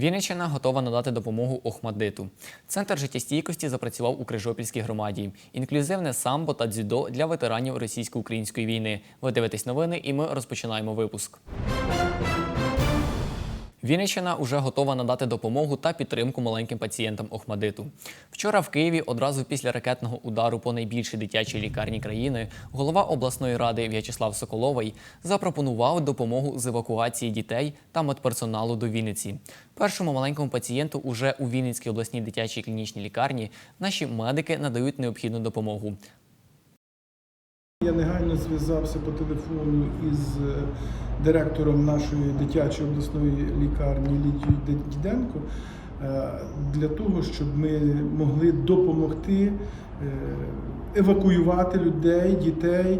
Вінниччина готова надати допомогу Охмадиту. Центр життєстійкості запрацював у Крижопільській громаді. Інклюзивне самбо та дзюдо для ветеранів російсько-української війни. Ви дивитесь новини, і ми розпочинаємо випуск. Вінниччина уже готова надати допомогу та підтримку маленьким пацієнтам Охмадиту. Вчора в Києві, одразу після ракетного удару по найбільшій дитячій лікарні країни, голова обласної ради В'ячеслав Соколовий запропонував допомогу з евакуації дітей та медперсоналу до Вінниці. Першому маленькому пацієнту уже у Вінницькій обласній дитячій клінічній лікарні наші медики надають необхідну допомогу. Я негайно зв'язався по телефону із е, директором нашої дитячої обласної лікарні Лідією Діденко е, для того, щоб ми могли допомогти е, евакуювати людей, дітей,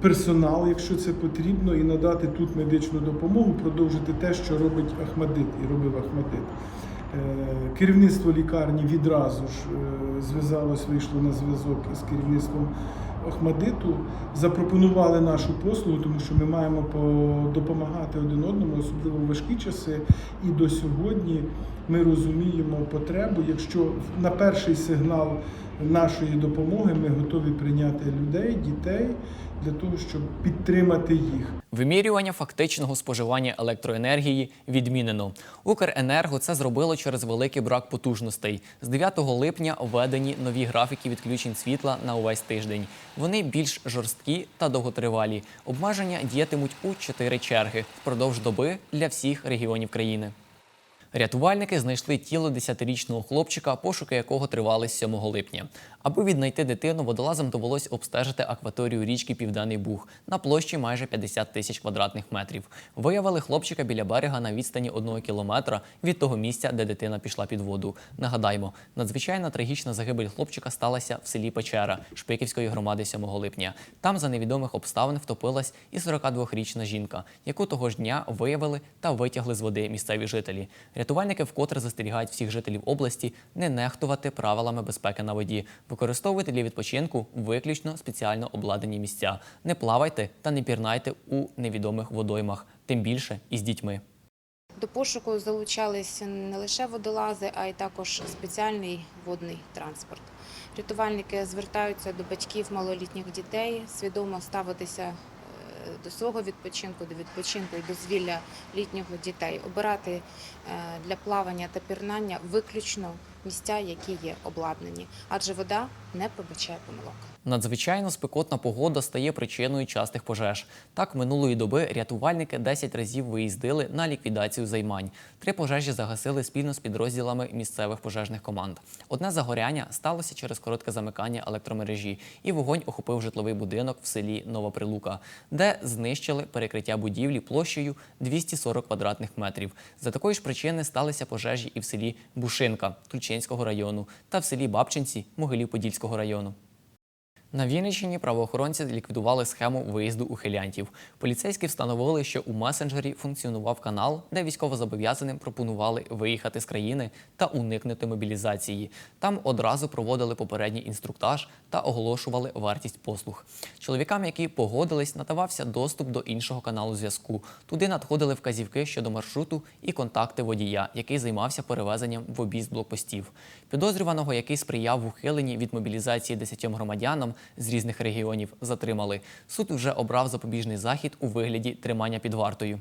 персонал, якщо це потрібно, і надати тут медичну допомогу, продовжити те, що робить Ахмадит і робив Ахмадит. Керівництво лікарні відразу ж зв'язалось, вийшло на зв'язок із керівництвом Охмадиту, запропонували нашу послугу, тому що ми маємо допомагати один одному, особливо в важкі часи. І до сьогодні ми розуміємо потребу. Якщо на перший сигнал нашої допомоги ми готові прийняти людей, дітей для того, щоб підтримати їх. Вимірювання фактичного споживання електроенергії відмінено. Укренерго це зробило через великий брак потужностей. З 9 липня введені нові графіки відключень світла на увесь тиждень. Вони більш жорсткі та довготривалі. Обмеження діятимуть у 4 черги впродовж доби для всіх регіонів країни. Рятувальники знайшли тіло 10-річного хлопчика, пошуки якого тривали з 7 липня. Аби віднайти дитину, водолазам довелось обстежити акваторію річки Південний Буг на площі майже 50 тисяч квадратних метрів. Виявили хлопчика біля берега на відстані одного кілометра від того місця, де дитина пішла під воду. Нагадаємо, надзвичайна трагічна загибель хлопчика сталася в селі Печера Шпиківської громади 7 липня. Там за невідомих обставин втопилась і 42-річна жінка, яку того ж дня виявили та витягли з води місцеві жителі. Рятувальники вкотре застерігають всіх жителів області не нехтувати правилами безпеки на воді, використовуйте для відпочинку виключно спеціально обладнані місця. Не плавайте та не пірнайте у невідомих водоймах, тим більше із дітьми. До пошуку залучалися не лише водолази, а й також спеціальний водний транспорт. Рятувальники звертаються до батьків малолітніх дітей, свідомо ставитися е, до свого відпочинку, до відпочинку і дозвілля літнього дітей, обирати е, для плавання та пірнання виключно місця, які є обладнані, адже вода не пробачає помилок. Надзвичайно спекотна погода стає причиною частих пожеж. Так, минулої доби рятувальники 10 разів виїздили на ліквідацію займань. Три пожежі загасили спільно з підрозділами місцевих пожежних команд. Одне загоряння сталося через коротке замикання електромережі, і вогонь охопив житловий будинок в селі Новоприлука, де знищили перекриття будівлі площею 240 квадратних метрів. За такої ж причини сталися пожежі і в селі Бушинка Тульчинського району та в селі Бабчинці Могилів-Подільського району. На Вінниччині правоохоронці ліквідували схему виїзду ухилянтів. Поліцейські встановили, що у месенджері функціонував канал, де військовозобов'язаним пропонували виїхати з країни та уникнути мобілізації. Там одразу проводили попередній інструктаж та оголошували вартість послуг. Чоловікам, які погодились, надавався доступ до іншого каналу зв'язку. Туди надходили вказівки щодо маршруту і контакти водія, який займався перевезенням в об'їзд блокпостів. Підозрюваного, який сприяв ухиленні від мобілізації десятьом громадянам з різних регіонів, затримали. Суд вже обрав запобіжний захід у вигляді тримання під вартою.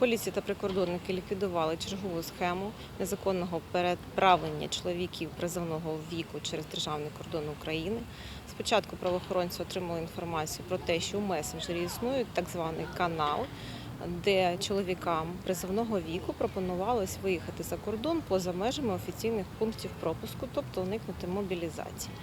Поліція та прикордонники ліквідували чергову схему незаконного переправлення чоловіків призовного віку через державний кордон України. Спочатку правоохоронці отримали інформацію про те, що у месенджері існує так званий канал, де чоловікам призовного віку пропонувалось виїхати за кордон поза межами офіційних пунктів пропуску, тобто уникнути мобілізації.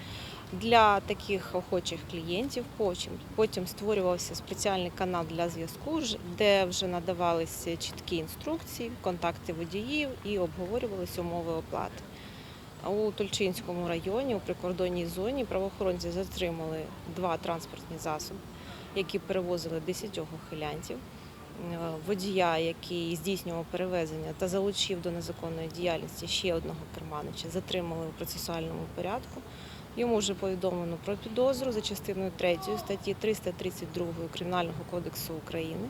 Для таких охочих клієнтів потім, потім створювався спеціальний канал для зв'язку, де вже надавалися чіткі інструкції, контакти водіїв і обговорювалися умови оплати. У Тульчинському районі, у прикордонній зоні, правоохоронці затримали два транспортні засоби, які перевозили 10 ухилянтів. Е, Водія, який здійснював перевезення та залучив до незаконної діяльності ще одного керманича, затримали у процесуальному порядку. Йому вже повідомлено про підозру за частиною 3 статті 332 Кримінального кодексу України.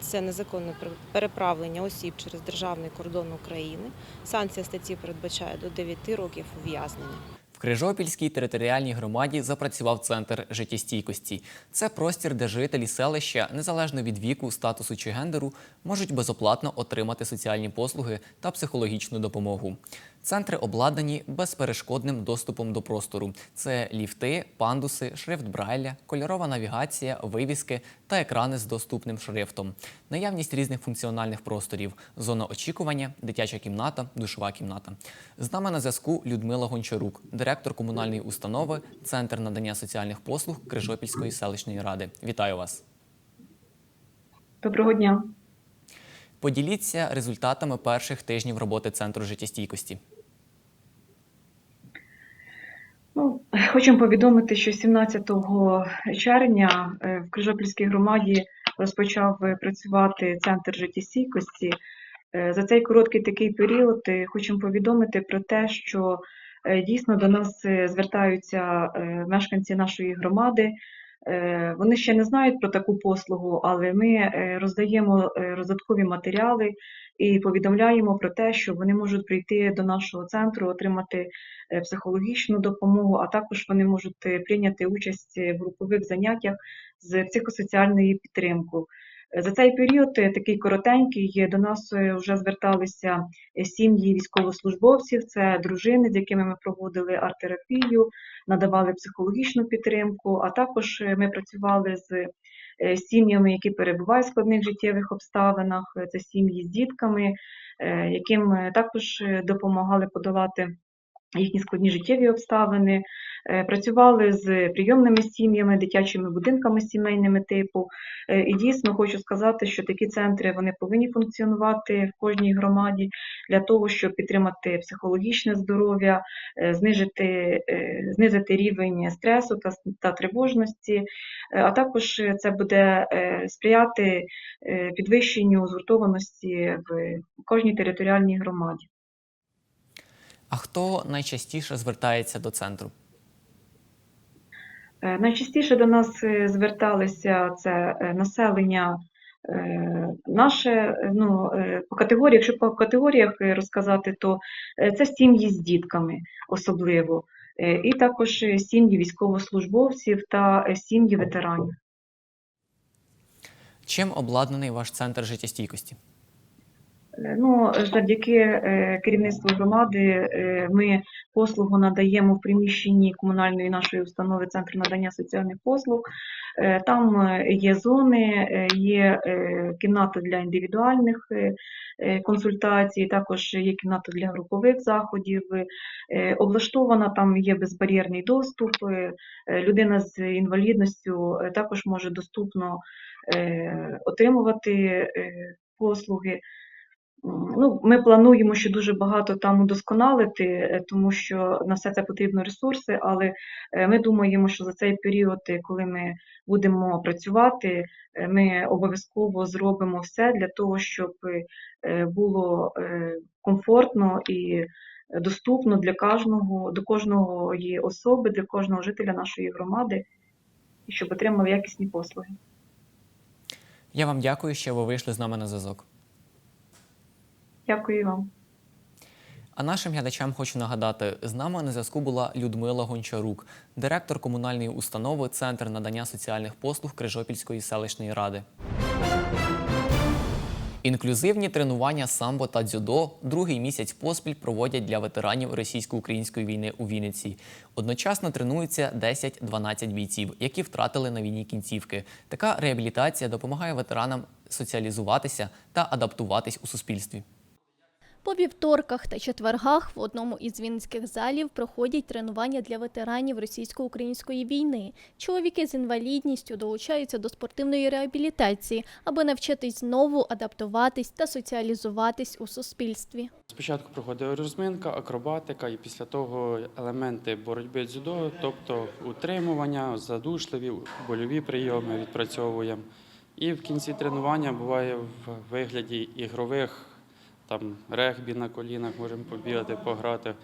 це незаконне пер- переправлення осіб через державний кордон України. Санкція статті передбачає до 9 років ув'язнення. Крижопільській територіальній громаді запрацював центр життєстійкості. Це простір, де жителі селища, незалежно від віку, статусу чи гендеру, можуть безоплатно отримати соціальні послуги та психологічну допомогу. Центри обладнані безперешкодним доступом до простору. Це ліфти, пандуси, шрифт Брайля, кольорова навігація, вивіски та екрани з доступним шрифтом. Наявність різних функціональних просторів, зона очікування, дитяча кімната, душова кімната. З нами на зв'язку Людмила Гончарук, директор комунальної установи, Центр надання соціальних послуг Крижопільської селищної ради. Вітаю вас! Доброго дня. Поділіться результатами перших тижнів роботи центру життєстійкості. Ну, хочемо повідомити, що 17 червня е, в Крижопільській громаді розпочав е, працювати центр життєстійкості. Е, За цей короткий такий період хочемо повідомити про те, що дійсно до нас звертаються мешканці нашої громади. Вони ще не знають про таку послугу, але ми роздаємо роздаткові матеріали і повідомляємо про те, що вони можуть прийти до нашого центру, отримати е, психологічну допомогу, а також вони можуть е, прийняти участь в групових заняттях з психосоціальної підтримки. Е, За цей період такий коротенький до нас вже зверталися сім'ї військовослужбовців, це дружини, з якими ми проводили арт-терапію, надавали психологічну підтримку, а також ми працювали з сім'ями, які перебувають в складних життєвих обставинах, е, це сім'ї з дітками, е, яким е, також е, допомагали подолати їхні складні життєві обставини, Е, працювали з прийомними сім'ями, дитячими будинками сімейними типу. Е, І дійсно хочу сказати, що такі центри вони повинні функціонувати в кожній громаді для того, щоб підтримати психологічне здоров'я, е, знижити, знизити рівень стресу та, та тривожності, а також це буде сприяти підвищенню згуртованості в кожній територіальній громаді. А хто найчастіше звертається до центру? Е, Найчастіше до нас е, зверталися це е, населення наше, ну, по категоріях, якщо по категоріях розказати, то це сім'ї з дітками особливо, і також сім'ї військовослужбовців та сім'ї ветеранів. Чим обладнаний ваш центр життєстійкості? Е, Ну, завдяки е, керівництву громади е, ми послугу надаємо в приміщенні комунальної нашої установи Центру надання соціальних послуг. Там є зони, є кімната для індивідуальних консультацій, також є кімната для групових заходів. Облаштована там є безбар'єрний доступ. Людина з інвалідністю також може доступно отримувати послуги. Ну, ми плануємо ще дуже багато там удосконалити, е, тому що на все це потрібно ресурси, але е, ми думаємо, що за цей період, е, коли ми будемо працювати, ми обов'язково зробимо все для того, щоб було комфортно і доступно для кожного, до кожної особи, для кожного жителя нашої громади, і щоб отримали якісні послуги. Я вам дякую, що ви вийшли з нами на зв'язок. Дякую вам. А нашим глядачам хочу нагадати, з нами на зв'язку була Людмила Гончарук, директор комунальної установи Центр надання соціальних послуг Крижопільської селищної ради. Інклюзивні тренування самбо та дзюдо другий місяць поспіль проводять для ветеранів російсько-української війни у Вінниці. Одночасно тренуються 10-12 бійців, які втратили на війні кінцівки. Така реабілітація допомагає ветеранам соціалізуватися та адаптуватись у суспільстві. По вівторках та четвергах в одному із вінницьких залів проходять тренування для ветеранів російсько-української війни. Чоловіки з інвалідністю долучаються до спортивної реабілітації, аби навчитись знову адаптуватись та соціалізуватись у суспільстві. Спочатку проходить розминка, акробатика і після того елементи боротьби дзюдо, тобто утримування, задушливі, больові прийоми відпрацьовуємо. І в кінці тренування буває в вигляді ігрових, там регбі на колінах, можемо побігати, пограти,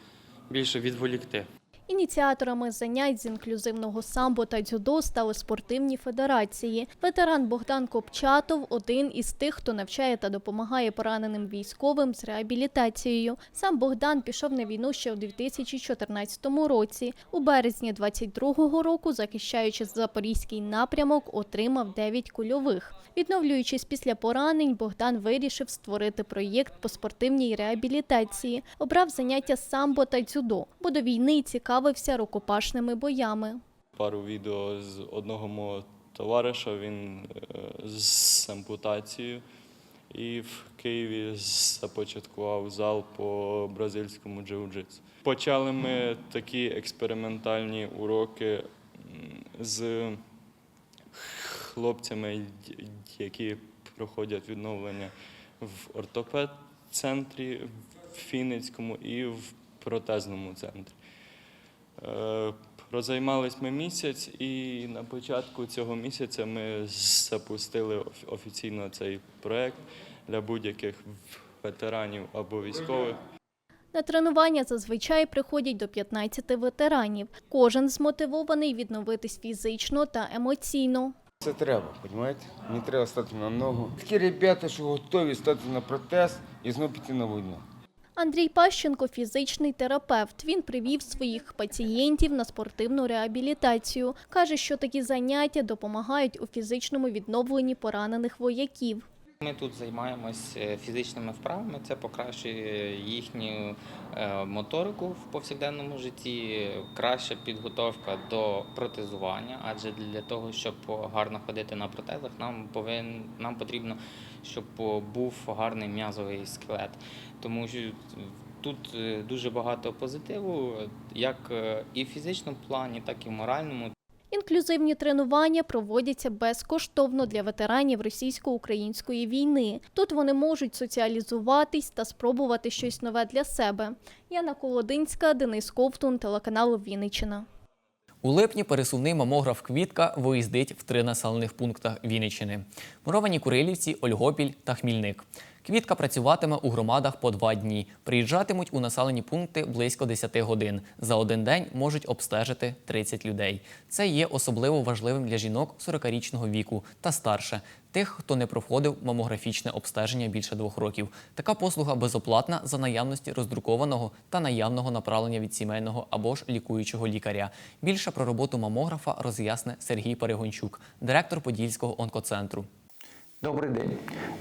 більше відволікти. Ініціаторами занять з інклюзивного самбо та дзюдо стали спортивні федерації. Ветеран Богдан Копчатов один із тих, хто навчає та допомагає пораненим військовим з реабілітацією. Сам Богдан пішов на війну ще у 2014 році. У березні 22-го року, захищаючи запорізький напрямок, отримав 9 кульових. Відновлюючись після поранень, Богдан вирішив створити проєкт по спортивній реабілітації. Обрав заняття самбо та дзюдо, бо до війни цікавився рукопашними боями. пару відео з одного мого товариша. Він е, з ампутацією. І в Києві започаткував зал по бразильському джиу-джитсу. Почали ми такі експериментальні уроки з хлопцями, які проходять відновлення в ортопед-центрі в Фінницькому і в протезному центрі. Е, Прозаймались ми місяць, і на початку цього місяця ми запустили оф- офіційно цей проект для будь-яких ветеранів або військових. На тренування зазвичай приходять до 15 ветеранів. Кожен змотивований відновитись фізично та емоційно. Це треба, розумієте? Мені треба стати на ногу. Такі ребята, що готові стати на протез і знову піти на війну. Андрій Пащенко фізичний терапевт. Він привів своїх пацієнтів на спортивну реабілітацію. Каже, що такі заняття допомагають у фізичному відновленні поранених вояків. Ми тут займаємось е, фізичними вправами. Це покращує їхню е, моторику в повсякденному житті, краща підготовка до протезування. Адже для того, щоб гарно ходити на протезах, нам повинен нам потрібно, щоб був гарний м'язовий скелет. Тому що тут е, дуже багато позитиву, як і в фізичному плані, так і в моральному. Інклюзивні тренування проводяться безкоштовно для ветеранів російсько-української війни. Тут вони можуть соціалізуватись та спробувати щось нове для себе. Яна Колодинська, Денис Ковтун, телеканал Вінниччина. У липні пересувний мамограф Квітка виїздить в три населених пунктах Вінниччини: Муровані Курилівці, Ольгопіль та Хмільник. Квітка працюватиме у громадах по два дні. Приїжджатимуть у населені пункти близько 10 годин. За один день можуть обстежити 30 людей. Це є особливо важливим для жінок 40-річного віку та старше, тих, хто не проходив мамографічне обстеження більше двох років. Така послуга безоплатна за наявності роздрукованого та наявного направлення від сімейного або ж лікуючого лікаря. Більше про роботу мамографа роз'ясне Сергій Перегончук, директор Подільського онкоцентру. Добрий день.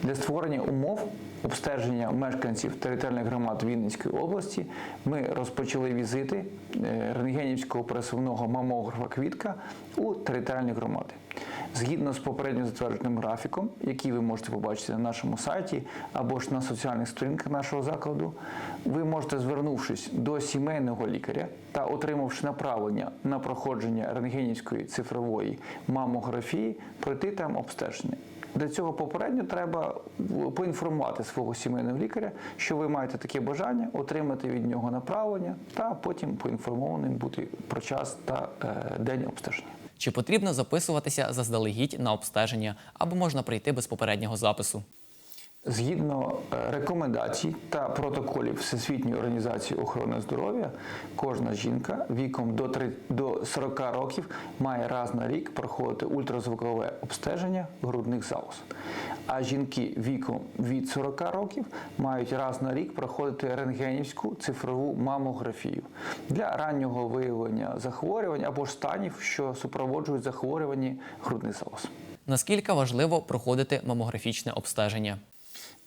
Для створення умов обстеження мешканців територіальних громад Вінницької області ми розпочали візити е, рентгенівського пересувного мамографа Квітка у територіальні громади. Згідно з попередньо затвердженим графіком, який ви можете побачити на нашому сайті або ж на соціальних сторінках нашого закладу, ви можете, звернувшись до сімейного лікаря та отримавши направлення на проходження рентгенівської цифрової мамографії, пройти там обстеження. Для цього попередньо треба поінформувати свого сімейного лікаря, що ви маєте таке бажання, отримати від нього направлення та потім поінформованим бути про час та е, день обстеження. Чи потрібно записуватися заздалегідь на обстеження або можна прийти без попереднього запису? Згідно е, рекомендацій та протоколів Всесвітньої організації охорони здоров'я, кожна жінка віком до три- до 40 років має раз на рік проходити ультразвукове обстеження грудних залоз. А жінки віком від 40 років мають раз на рік проходити рентгенівську цифрову мамографію для раннього виявлення захворювань або ж станів, що супроводжують захворювання грудних залоз. Наскільки важливо проходити мамографічне обстеження?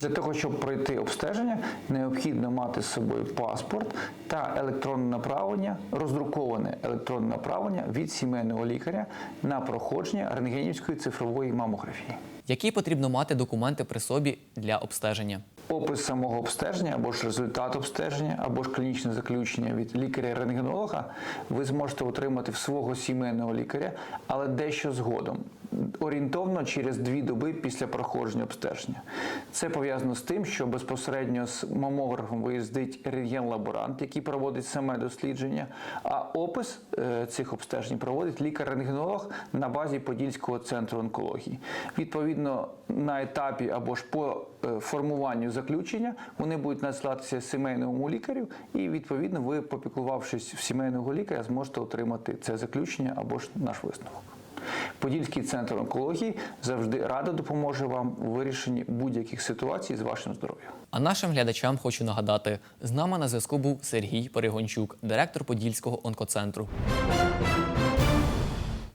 Для того, щоб пройти обстеження, необхідно мати з собою паспорт та електронне направлення, роздруковане електронне направлення від сімейного лікаря на проходження рентгенівської цифрової мамографії. Які потрібно мати документи при собі для обстеження? Опис самого обстеження або ж результат обстеження, або ж клінічне заключення від лікаря-рентгенолога ви зможете отримати в свого сімейного лікаря, але дещо згодом. Орієнтовно через дві доби після проходження обстеження. Це пов'язано з тим, що безпосередньо з мамографом виїздить рентген-лаборант, який проводить саме дослідження, а опис е, цих обстежень проводить лікар-рентгенолог на базі Подільського центру онкології. Відповідно, на етапі або ж по е, формуванню заключення вони будуть надсилатися сімейному лікарю, і відповідно ви, попіклувавшись в сімейного лікаря, зможете отримати це заключення або ж наш висновок. Подільський центр онкології завжди рада допоможе вам у вирішенні будь-яких ситуацій з вашим здоров'ям. А нашим глядачам хочу нагадати: з нами на зв'язку був Сергій Перегончук, директор Подільського онкоцентру.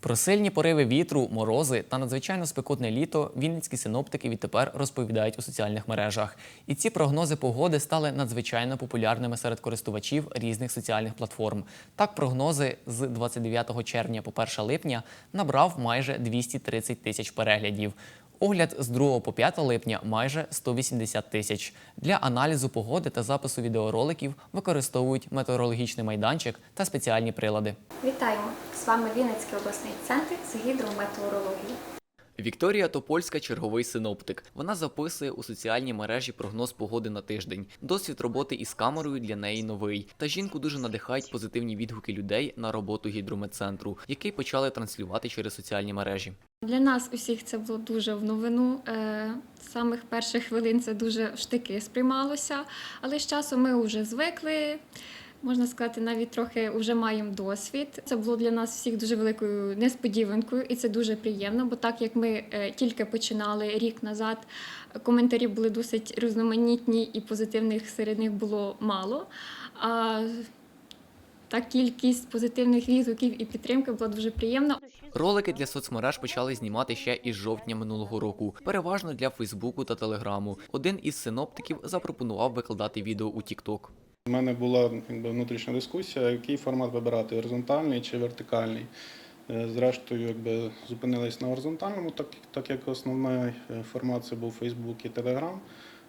Про сильні пориви вітру, морози та надзвичайно спекотне літо вінницькі синоптики відтепер розповідають у соціальних мережах. І ці прогнози погоди стали надзвичайно популярними серед користувачів різних соціальних платформ. Так, прогнози з 29 червня по 1 липня набрав майже 230 тисяч переглядів. Огляд з 2 по 5 липня майже 180 тисяч. Для аналізу погоди та запису відеороликів використовують метеорологічний майданчик та спеціальні прилади. Вітаємо! З вами Вінницький обласний центр з гідрометеорології. Вікторія Топольська черговий синоптик. Вона записує у соціальній мережі прогноз погоди на тиждень. Досвід роботи із камерою для неї новий. Та жінку дуже надихають позитивні відгуки людей на роботу гідрометцентру, який почали транслювати через соціальні мережі. Для нас усіх це було дуже в новину. Е, З самих перших хвилин це дуже штики сприймалося, але з часом ми вже звикли. Можна сказати, навіть трохи вже маємо досвід. Це було для нас всіх дуже великою несподіванкою, і це дуже приємно. Бо так як ми е, тільки починали рік назад, коментарі були досить різноманітні і позитивних серед них було мало. А та кількість позитивних відгуків і підтримки була дуже приємна. Ролики для соцмереж почали знімати ще із жовтня минулого року, переважно для Фейсбуку та Телеграму. Один із синоптиків запропонував викладати відео у TikTok. У мене була якби, внутрішня дискусія, який формат вибирати горизонтальний чи вертикальний. Е, Зрештою, якби зупинились на горизонтальному, так, так як основний е, формат це був Facebook і Telegram.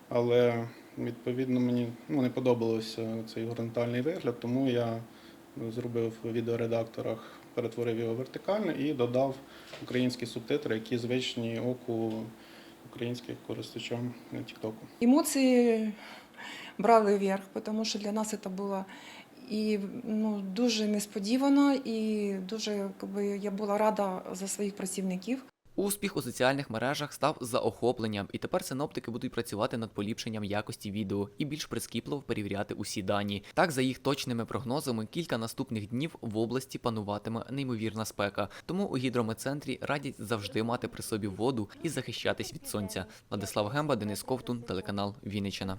Але відповідно мені ну, не подобався цей горизонтальний вигляд, тому я зробив в відеоредакторах, перетворив його вертикально і додав українські субтитри, які звичні оку українських користувачам Тіктоку. Емоції брали вверх, тому що для нас це було і ну, дуже несподівано, і дуже якби, я була рада за своїх працівників. Успіх у соціальних мережах став заохопленням, і тепер синоптики будуть працювати над поліпшенням якості відео і більш прискіпливо перевіряти усі дані. Так, за їх точними прогнозами, кілька наступних днів в області пануватиме неймовірна спека. Тому у гідрометцентрі радять завжди мати при собі воду і захищатись від сонця. Владислав Гемба, Денис Ковтун, телеканал Вінниччина.